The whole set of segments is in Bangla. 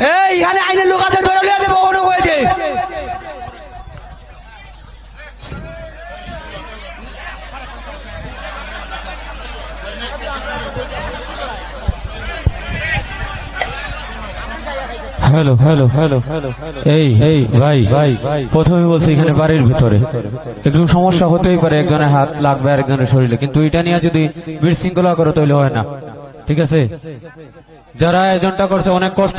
এই এখানে আইনের লোক আছে ধরে হ্যালো হ্যালো হ্যালো এই এই ভাই ভাই, প্রথমে বলছি এখানে বাড়ির ভিতরে। একটু সমস্যা হতেই পারে একজনের হাত লাগবে আর একজনের শরীরে। কিন্তু এটা নিয়ে যদি বিশৃঙ্খলা করো, তাহলে হয় না। ঠিক আছে? যারা আয়োজনটা করছে, অনেক কষ্ট।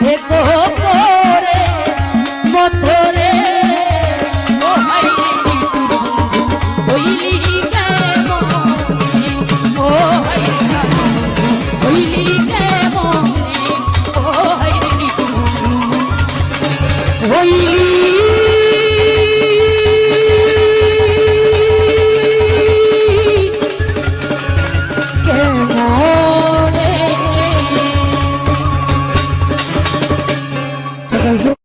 ভেতর